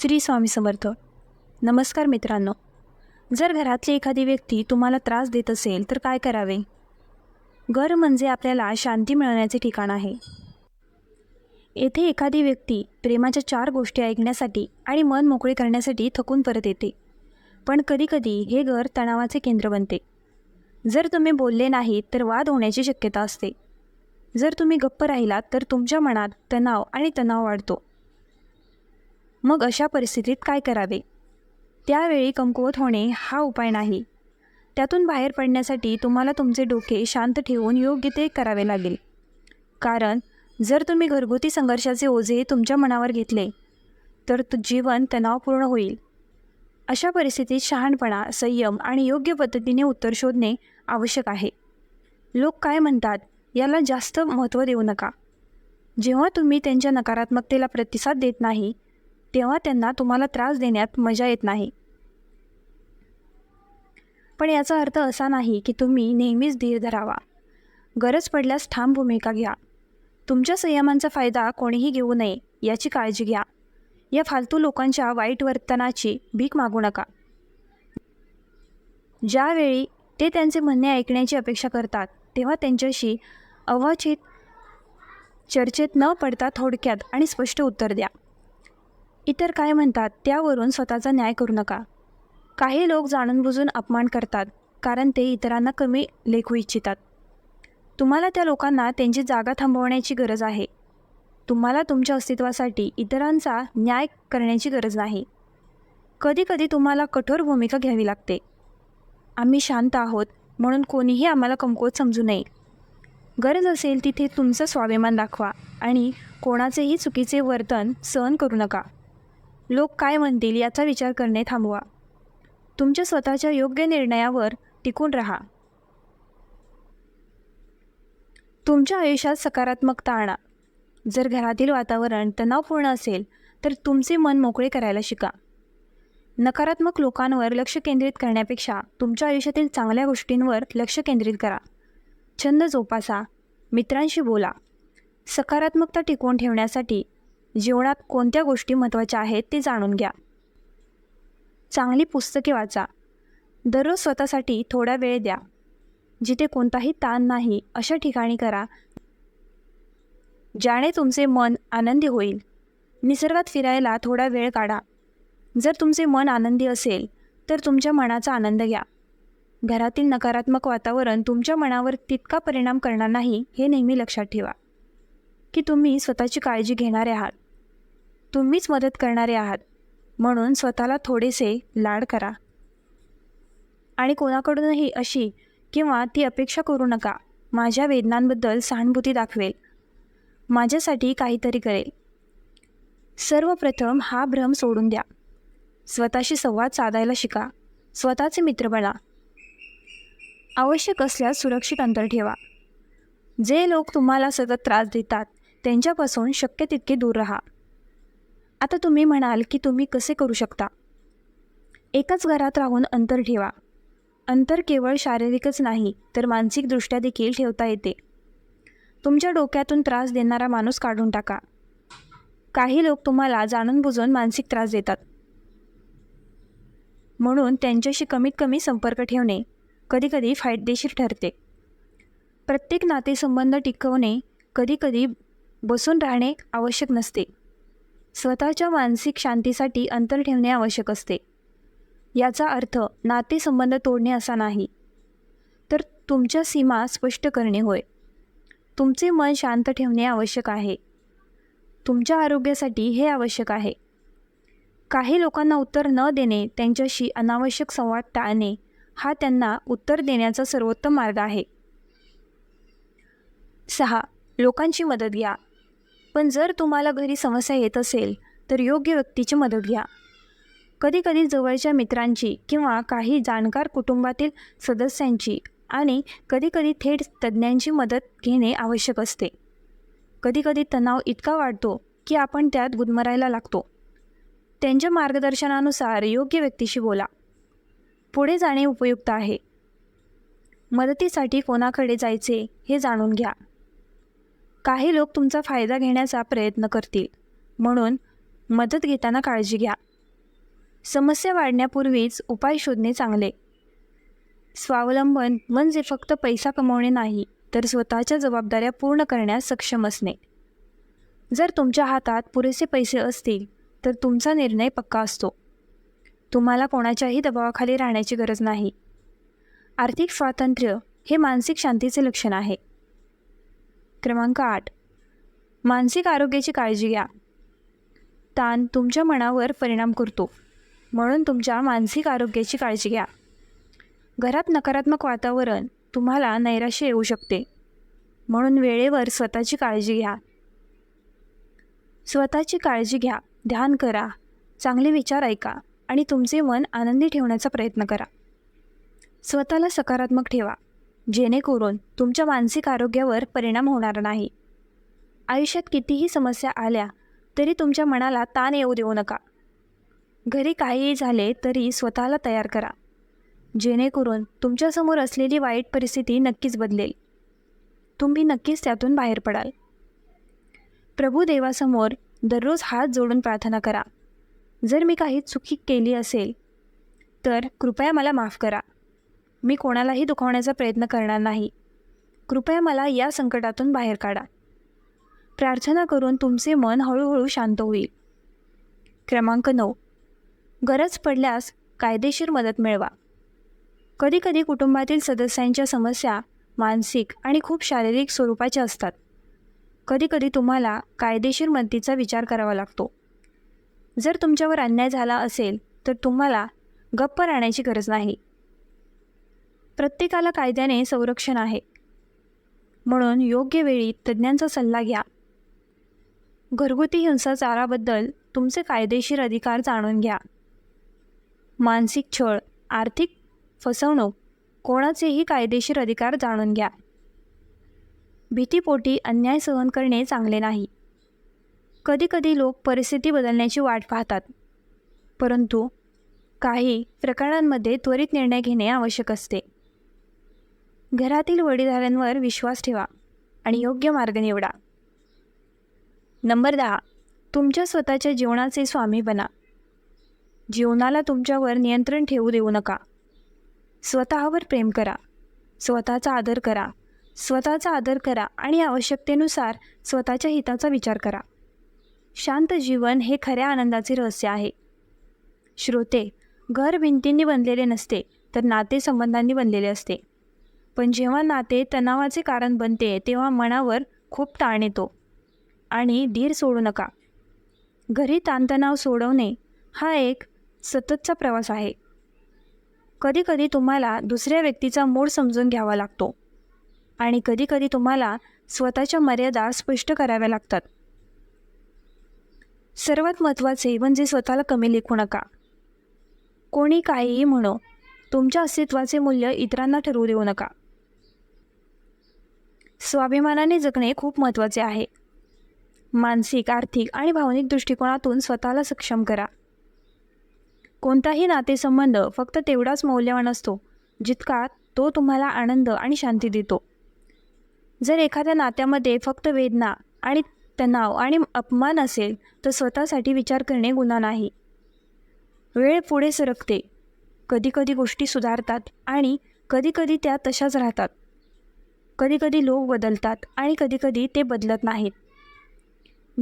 श्री स्वामी समर्थ. नमस्कार मित्रांनो. जर घरातली एखादी व्यक्ती तुम्हाला त्रास देत असेल तर काय करावे? घर म्हणजे आपल्याला शांती मिळवण्याचे ठिकाण आहे. येथे एखादी व्यक्ती प्रेमाच्या चार गोष्टी ऐकण्यासाठी आणि मन मोकळे करण्यासाठी थकून परत येते. पण कधीकधी हे घर तणावाचे केंद्र बनते. जर तुम्ही बोलले नाहीत तर वाद होण्याची शक्यता असते. जर तुम्ही गप्प राहिलात तर तुमच्या मनात तणाव आणि तणाव वाढतो. मग अशा परिस्थितीत काय करावे? त्यावेळी कमकुवत होणे हा उपाय नाही. त्यातून बाहेर पडण्यासाठी तुम्हाला तुमचे डोके शांत ठेवून योग्य ते करावे लागेल. कारण जर तुम्ही घरगुती संघर्षाचे ओझे तुमच्या मनावर घेतले तर तु- जीवन तणावपूर्ण होईल. अशा परिस्थितीत शहाणपणा संयम आणि योग्य पद्धतीने उत्तर शोधणे आवश्यक आहे. लोक काय म्हणतात याला जास्त महत्त्व देऊ नका. जेव्हा तुम्ही त्यांच्या नकारात्मकतेला प्रतिसाद देत नाही तेव्हा त्यांना तुम्हाला त्रास देण्यात मजा येत नाही. पण याचा अर्थ असा नाही की तुम्ही नेहमीच धीर धरावा. गरज पडल्यास ठाम भूमिका घ्या. तुमच्या संयमांचा फायदा कोणीही घेऊ नये याची काळजी घ्या. या फालतू लोकांच्या वाईट वर्तनाची भीक मागू नका. ज्यावेळी ते त्यांचे म्हणणे ऐकण्याची अपेक्षा करतात तेव्हा त्यांच्याशी अवाचित चर्चेत न पडता थोडक्यात आणि स्पष्ट उत्तर द्या. इतर काय म्हणतात त्यावरून स्वतःचा न्याय करू नका. काही लोक जाणून बुजून अपमान करतात कारण ते इतरांना कमी लेखू इच्छितात. तुम्हाला त्या लोकांना त्यांची जागा थांबवण्याची गरज आहे. तुम्हाला तुमच्या अस्तित्वासाठी इतरांचा न्याय करण्याची गरज नाही. कधीकधी तुम्हाला कठोर भूमिका घ्यावी लागते. आम्ही शांत आहोत म्हणून कोणीही आम्हाला कमकुवत समजू नये. गरज असेल तिथे तुमचं स्वाभिमान दाखवा आणि कोणाचेही चुकीचे वर्तन सहन करू नका. लोक काय म्हणतील याचा विचार करणे थांबवा. तुमच्या स्वतःच्या योग्य निर्णयावर टिकून राहा. तुमच्या आयुष्यात सकारात्मकता आणा. जर घरातील वातावरण तणावपूर्ण असेल तर तुमचे मन मोकळे करायला शिका. नकारात्मक लोकांवर लक्ष केंद्रित करण्यापेक्षा तुमच्या आयुष्यातील चांगल्या गोष्टींवर लक्ष केंद्रित करा. छंद जोपासा. मित्रांशी बोला. सकारात्मकता टिकवून ठेवण्यासाठी जीवनात कोणत्या गोष्टी महत्त्वाच्या आहेत ते जाणून घ्या. चांगली पुस्तके वाचा. दररोज स्वतःसाठी थोडा वेळ द्या. जिथे कोणताही ताण नाही अशा ठिकाणी करा. ज्याने तुमचे मन आनंदी होईल. निसर्गात फिरायला थोडा वेळ काढा. जर तुमचे मन आनंदी असेल तर तुमच्या मनाचा आनंद घ्या. घरातील नकारात्मक वातावरण तुमच्या मनावर तितका परिणाम करणार नाही हे नेहमी लक्षात ठेवा. की तुम्ही स्वतःची काळजी घेणारे आहात. तुम्हीच मदत करणारे आहात. म्हणून स्वतःला थोडेसे लाड करा. आणि कोणाकडूनही अशी किंवा ती अपेक्षा करू नका. माझ्या वेदनांबद्दल सहानुभूती दाखवेल. माझ्यासाठी काहीतरी करेल. सर्वप्रथम हा भ्रम सोडून द्या. स्वतःशी संवाद साधायला शिका. स्वतःचे मित्र बना. आवश्यक असल्यास सुरक्षित अंतर ठेवा. जे लोक तुम्हाला सतत त्रास देतात त्यांच्यापासून शक्य तितके दूर राहा. आता तुम्ही म्हणाल की तुम्ही कसे करू शकता? एकाच घरात राहून अंतर ठेवा. अंतर केवळ शारीरिकच नाही तर मानसिकदृष्ट्या देखील ठेवता येते. तुमच्या डोक्यातून त्रास देणारा माणूस काढून टाका. काही लोक तुम्हाला जाणून बुजून मानसिक त्रास देतात. म्हणून त्यांच्याशी कमीत कमी संपर्क ठेवणे कधीकधी फायदेशीर ठरते. प्रत्येक नातेसंबंध टिकवणे कधीकधी बसून राहणे आवश्यक नसते. स्वतःच्या मानसिक शांतीसाठी अंतर ठेवणे आवश्यक असते. याचा अर्थ नातेसंबंध तोडणे असा नाही. तर तुमच्या सीमा स्पष्ट करणे होय. तुमचे मन शांत ठेवणे आवश्यक आहे. तुमच्या आरोग्यासाठी हे आवश्यक आहे. काही लोकांना उत्तर न देणे त्यांच्याशी अनावश्यक संवाद टाळणे हा त्यांना उत्तर देण्याचा सर्वोत्तम मार्ग आहे. सहा. लोकांची मदत घ्या. पण जर तुम्हाला घरी समस्या येत असेल तर योग्य व्यक्तीची मदत घ्या. कधीकधी जवळच्या मित्रांची किंवा काही जाणकार कुटुंबातील सदस्यांची आणि कधीकधी थेट तज्ज्ञांची मदत घेणे आवश्यक असते. कधीकधी तणाव इतका वाढतो की आपण त्यात गुदमरायला लागतो. त्यांच्या मार्गदर्शनानुसार योग्य व्यक्तीशी बोला. पुढे जाणे उपयुक्त आहे. मदतीसाठी कोणाकडे जायचे हे जाणून घ्या. काही लोक तुमचा फायदा घेण्याचा प्रयत्न करतील. म्हणून मदत घेताना काळजी घ्या. समस्या वाढण्यापूर्वीच उपाय शोधणे चांगले. स्वावलंबन म्हणजे फक्त पैसा कमवणे नाही तर स्वतःच्या जबाबदाऱ्या पूर्ण करण्यास सक्षम असणे. जर तुमच्या हातात पुरेसे पैसे असतील तर तुमचा निर्णय पक्का असतो. तुम्हाला कोणाच्याही दबावाखाली राहण्याची गरज नाही. आर्थिक स्वातंत्र्य हे मानसिक शांतीचे लक्षण आहे. क्रमांक आठ. मानसिक आरोग्याची काळजी घ्या. ताण तुमच्या मनावर परिणाम करतो. म्हणून तुमच्या मानसिक आरोग्याची काळजी घ्या. घरात नकारात्मक वातावरण तुम्हाला नैराश्य येऊ शकते. म्हणून वेळेवर स्वतःची काळजी घ्या. स्वतःची काळजी घ्या. ध्यान करा. चांगले विचार ऐका आणि तुमचे मन आनंदी ठेवण्याचा प्रयत्न करा. स्वतःला सकारात्मक ठेवा. जेणेकरून तुमच्या मानसिक आरोग्यावर परिणाम होणार नाही. आयुष्यात कितीही समस्या आल्या तरी तुमच्या मनाला ताण येऊ देऊ नका. घरी काहीही झाले तरी स्वतःला तयार करा. जेणेकरून तुमच्यासमोर असलेली वाईट परिस्थिती नक्कीच बदलेल. तुम्ही नक्कीच त्यातून बाहेर पडाल. प्रभू देवासमोर दररोज हात जोडून प्रार्थना करा. जर मी काही चुकी केली असेल तर कृपया मला माफ करा. मी कोणालाही दुखावण्याचा प्रयत्न करणार नाही. कृपया मला या संकटातून बाहेर काढा. प्रार्थना करून तुमचे मन हळूहळू शांत होईल. क्रमांक नऊ. गरज पडल्यास कायदेशीर मदत मिळवा. कधीकधी कुटुंबातील सदस्यांच्या समस्या मानसिक आणि खूप शारीरिक स्वरूपाच्या असतात. कधीकधी तुम्हाला कायदेशीर मदतीचा विचार करावा लागतो. जर तुमच्यावर अन्याय झाला असेल तर तुम्हाला गप्प राहण्याची गरज नाही. प्रत्येकाला कायद्याने संरक्षण आहे. म्हणून योग्य वेळी तज्ज्ञांचा सल्ला घ्या. घरगुती हिंसाचाराबद्दल तुमचे कायदेशीर अधिकार जाणून घ्या. मानसिक छळ आर्थिक फसवणूक कोणाचेही कायदेशीर अधिकार जाणून घ्या. भीतीपोटी अन्याय सहन करणे चांगले नाही. कधीकधी लोक परिस्थिती बदलण्याची वाट पाहतात. परंतु काही प्रकरणांमध्ये त्वरित निर्णय घेणे आवश्यक असते. घरातील वडीलधाऱ्यांवर विश्वास ठेवा आणि योग्य मार्ग निवडा. नंबर दहा. तुमच्या स्वतःच्या जीवनाचे स्वामी बना. जीवनाला तुमच्यावर नियंत्रण ठेवू देऊ नका. स्वतःवर प्रेम करा. स्वतःचा आदर करा. स्वतःचा आदर करा आणि आवश्यकतेनुसार स्वतःच्या हिताचा विचार करा. शांत जीवन हे खऱ्या आनंदाचे रहस्य आहे. श्रोते घर भिंतींनी बनलेले नसते तर नातेसंबंधांनी बनलेले असते. पण जेव्हा नाते तणावाचे कारण बनते तेव्हा मनावर खूप ताण येतो. आणि धीर सोडू नका. घरी ताणतणाव सोडवणे हा एक सततचा प्रवास आहे. कधीकधी तुम्हाला दुसऱ्या व्यक्तीचा मूड समजून घ्यावा लागतो. आणि कधीकधी तुम्हाला स्वतःच्या मर्यादा स्पष्ट कराव्या लागतात. सर्वात महत्त्वाचे म्हणजे स्वतःला कमी लेखू नका. कोणी काहीही म्हणो तुमच्या अस्तित्वाचे मूल्य इतरांना ठरवू देऊ नका. स्वाभिमानाने जगणे खूप महत्त्वाचे आहे. मानसिक आर्थिक आणि भावनिक दृष्टिकोनातून स्वतःला सक्षम करा. कोणताही नातेसंबंध फक्त तेवढाच मौल्यवान असतो जितका तो तुम्हाला आनंद आणि शांती देतो. जर एखाद्या नात्यामध्ये फक्त वेदना आणि तणाव आणि अपमान असेल तर स्वतःसाठी विचार करणे गुन्हा नाही. वेळ पुढे सरकते. कधीकधी गोष्टी सुधारतात आणि कधीकधी त्या तशाच राहतात. कधीकधी लोक बदलतात आणि कधीकधी ते बदलत नाहीत.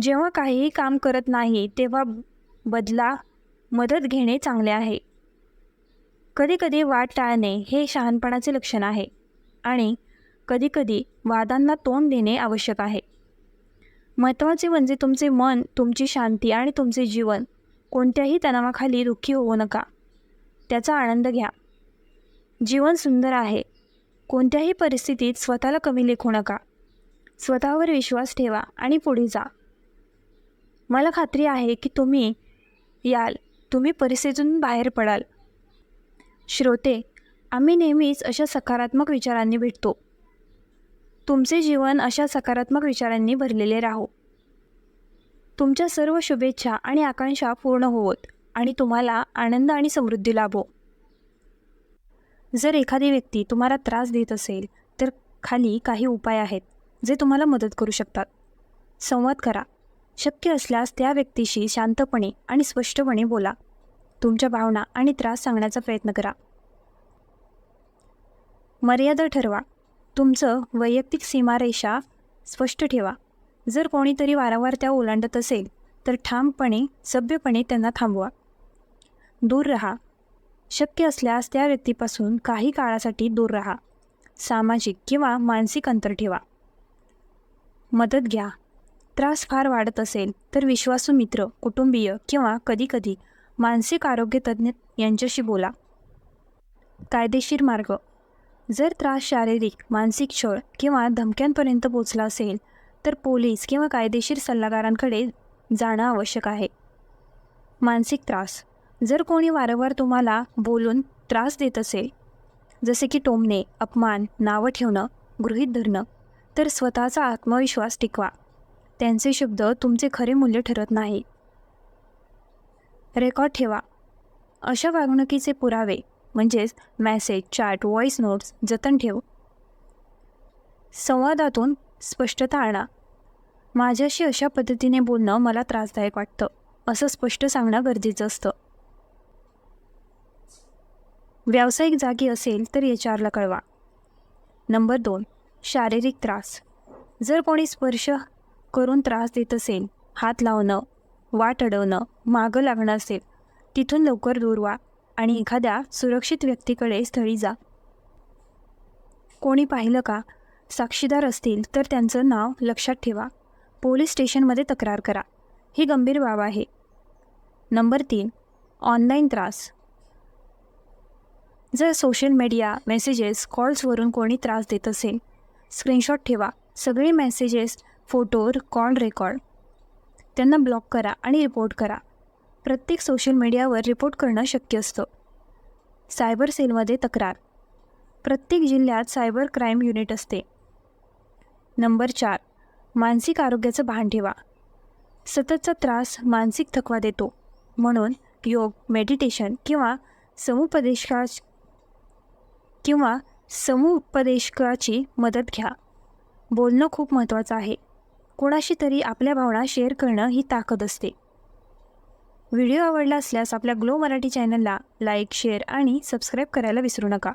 जेव्हा काहीही काम करत नाही तेव्हा बदला मदत घेणे चांगले आहे. कधीकधी वाट टाळणे हे शहाणपणाचे लक्षण आहे आणि कधीकधी वादांना तोंड देणे आवश्यक आहे. महत्त्वाचे म्हणजे तुमचे मन तुमची शांती आणि तुमचे जीवन कोणत्याही तणावाखाली दुःखी होऊ नका. त्याचा आनंद घ्या. जीवन सुंदर आहे. कोणत्याही परिस्थितीत स्वतःला कमी लेखू नका. स्वतःवर विश्वास ठेवा आणि पुढे जा. मला खात्री आहे की तुम्ही याल. तुम्ही परिस्थितीतून बाहेर पडाल. श्रोते आम्ही नेहमीच अशा सकारात्मक विचारांनी भेटतो. तुमचे जीवन अशा सकारात्मक विचारांनी भरलेले राहो. तुमच्या सर्व शुभेच्छा आणि आकांक्षा पूर्ण होवोत आणि तुम्हाला आनंद आणि समृद्धी लाभो. जर एखादी व्यक्ती तुम्हाला त्रास देत असेल तर खाली काही उपाय आहेत जे तुम्हाला मदत करू शकतात. संवाद करा. शक्य असल्यास त्या व्यक्तीशी शांतपणे आणि स्पष्टपणे बोला. तुमच्या भावना आणि त्रास सांगण्याचा प्रयत्न करा. मर्यादा ठरवा. तुमचं वैयक्तिक सीमारेषा स्पष्ट ठेवा. जर कोणीतरी वारंवार त्या ओलांडत असेल तर ठामपणे सभ्यपणे त्यांना थांबवा. दूर रहा. शक्य असल्यास त्या व्यक्तीपासून काही काळासाठी दूर राहा. सामाजिक किंवा मानसिक अंतर ठेवा. मदत घ्या. त्रास फार वाढत असेल तर विश्वासू मित्र कुटुंबीय किंवा कधीकधी मानसिक आरोग्य तज्ज्ञ यांच्याशी बोला. कायदेशीर मार्ग. जर त्रास शारीरिक मानसिक छळ किंवा धमक्यांपर्यंत पोचला असेल तर पोलीस किंवा कायदेशीर सल्लागारांकडे जाणं आवश्यक आहे. मानसिक त्रास. जर कोणी वारंवार तुम्हाला बोलून त्रास देत असेल जसे की टोमणे अपमान नावं ठेवणं गृहीत धरणं तर स्वतःचा आत्मविश्वास टिकवा. त्यांचे शब्द तुमचे खरे मूल्य ठरत नाही. रेकॉर्ड ठेवा. अशा वागणुकीचे पुरावे म्हणजेच मॅसेज चॅट व्हॉईस नोट्स जतन ठेव संवादातून स्पष्टता आणा. माझ्याशी अशा पद्धतीने बोलणं मला त्रासदायक वाटतं असं स्पष्ट सांगणं गरजेचं असतं. व्यावसायिक जागी असेल तर एच आरला कळवा. नंबर दोन शारीरिक त्रास. जर कोणी स्पर्श करून त्रास देत असेल हात लावणं वाट अडवणं मागं लागणं असेल तिथून लवकर दूर व्हा आणि एखाद्या सुरक्षित व्यक्तीकडे स्थळी जा. कोणी पाहिलं का साक्षीदार असतील तर त्यांचं नाव लक्षात ठेवा. पोलीस स्टेशनमध्ये तक्रार करा. ही गंभीर बाब आहे. नंबर तीन ऑनलाईन त्रास. जर सोशल मीडिया मेसेजेस कॉल्सवरून कोणी त्रास देत असेल स्क्रीनशॉट ठेवा. सगळे मेसेजेस फोटो कॉल रेकॉर्ड. त्यांना ब्लॉक करा आणि रिपोर्ट करा. प्रत्येक सोशल मीडियावर रिपोर्ट करणं शक्य असतं. सायबर सेलमध्ये तक्रार. प्रत्येक जिल्ह्यात सायबर क्राईम युनिट असते. नंबर चार. मानसिक आरोग्याचं भान ठेवा. सततचा त्रास मानसिक थकवा देतो. म्हणून योग मेडिटेशन किंवा समुपदेशका किंवा समुपदेशकाची मदत घ्या. बोलणं खूप महत्त्वाचं आहे. कोणाशी तरी आपल्या भावना शेअर करणं ही ताकद असते. व्हिडिओ आवडला असल्यास आपल्या ग्लो मराठी चॅनलला लाईक शेअर आणि सबस्क्राईब करायला विसरू नका.